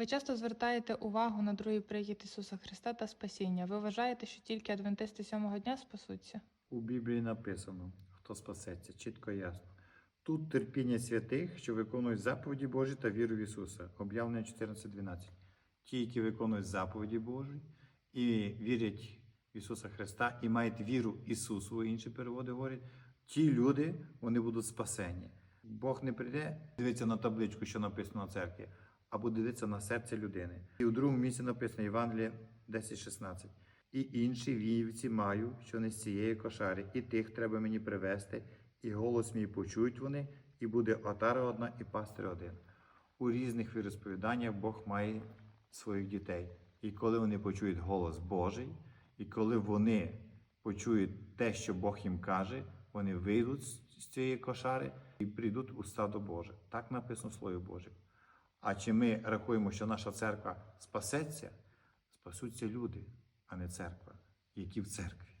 Ви часто звертаєте увагу на другий приїзд Ісуса Христа та спасіння. Ви вважаєте, що тільки адвентисти сьомого дня спасуться? У Біблії написано, хто спасеться, чітко і ясно. Тут терпіння святих, що виконують заповіді Божі та віру в Ісуса. Об'явлення 14.12. Ті, які виконують заповіді Божі і вірять в Ісуса Христа і мають віру Ісусу, інші переводи говорять, ті люди вони будуть спасені. Бог не прийде дивитися на табличку, що написано на церкві, а буде дивитися на серце людини. І у другому місці написано Євангеліє 10.16. І інші вівці маю, що не з цієї кошари, і тих треба мені привести, і голос мій почують вони, і буде отара одна, і пастир один. У різних віросповіданнях Бог має своїх дітей. І коли вони почують голос Божий, і коли вони почують те, що Бог їм каже, вони вийдуть з цієї кошари і прийдуть у стадо Боже. Так написано в Слові Божому. А чи ми рахуємо, що наша церква спасеться, спасуться люди, а не церква, які в церкві.